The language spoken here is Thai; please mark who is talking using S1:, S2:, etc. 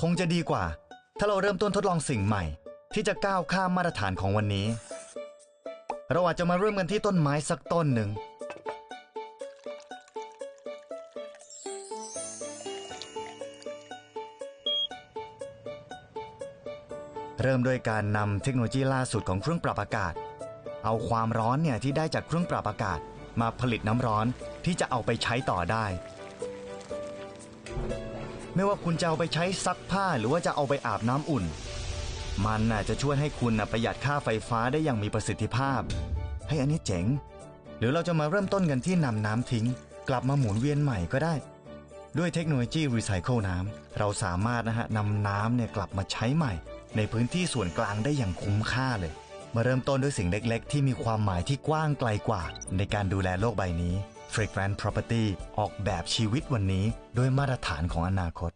S1: คงจะดีกว่า ถ้าเราเริ่มต้นทดลองสิ่งใหม่ ที่จะก้าวข้ามมาตรฐานของวันนี้ เราอาจจะมาเริ่มกันที่ต้นไม้สักต้นหนึ่ง เริ่มด้วยการนำเทคโนโลยีล่าสุดของเครื่องปรับอากาศ เอาความร้อนเนี่ยที่ได้จากเครื่องปรับอากาศ มาผลิตน้ำร้อนที่จะเอาไปใช้ต่อได้ ไม่ว่าคุณจะเอาไปใช้ซักผ้าหรือว่าจะเอาไปอาบน้ำอุ่น มันน่ะจะช่วยให้คุณน่ะประหยัดค่าไฟฟ้าได้อย่างมีประสิทธิภาพ ให้อันนี้เจ๋ง หรือเราจะมาเริ่มต้นกันที่นำน้ำทิ้ง กลับมาหมุนเวียนใหม่ก็ได้ ด้วยเทคโนโลยีรีไซเคิลน้ำเราสามารถนะฮะนำน้ำเนี่ยกลับมาใช้ใหม่ ในพื้นที่ส่วนกลางได้อย่างคุ้มค่าเลย มาเริ่มต้นด้วยสิ่งเล็ก ๆ ที่มีความหมายที่กว้างไกลกว่า ในการดูแลโลกใบนี้ f r e q u e n t Property ออกแบบชีวิตวันนี้ด้วยมาตรฐานของอนาคต